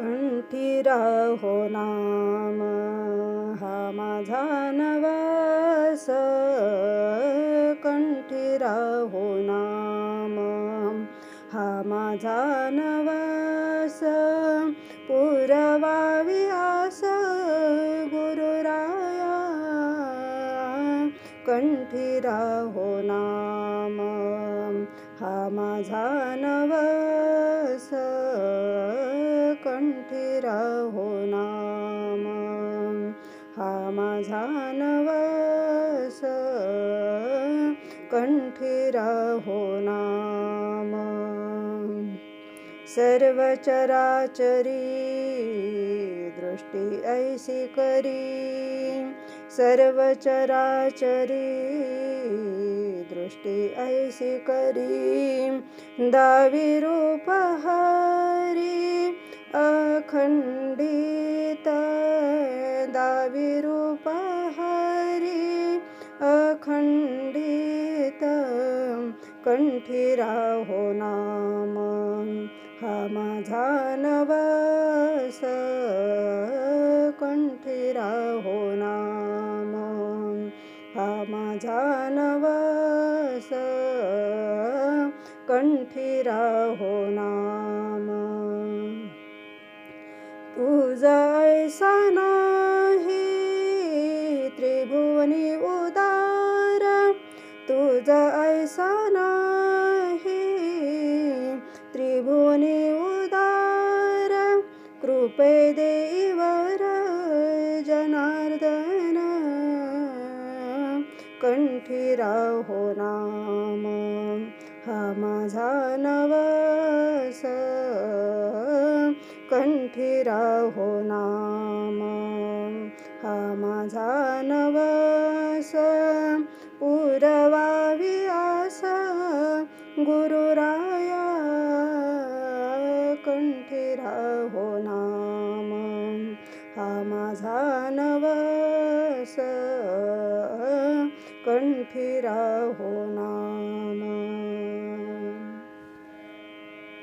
कंठी राहो नाम हा माझा नवास. कंठी राहो नाम हा माझा नवास. पुरवावी आस गुरुराया. कंठी राहो नाम हा माझा नवास. माझा नवस कंठी राहो नाम। सर्व चराचरी दृष्टी ऐसी करी। सर्व चराचरी दृष्टी ऐसी करी। दावी रूप हरी अखंडित दावी हरी अखंडित कंठी राहो नाम. हा माझा नवस कंठी राहो नाम. हा माझा नवस कंठी राहो नाम. तुझा नाही त्रिभुवनी उदार। तुझा ऐसा नाही त्रिभुवनी उदार। कृपे देवर जनार्दन। कंठी राहो नाम हा माझा नवस। कंठी राहो नाम। हा माझा नवस पुरवावी आस गुरुराया कंठी राहो नाम। हा माझा नवस कंठी राहो नाम।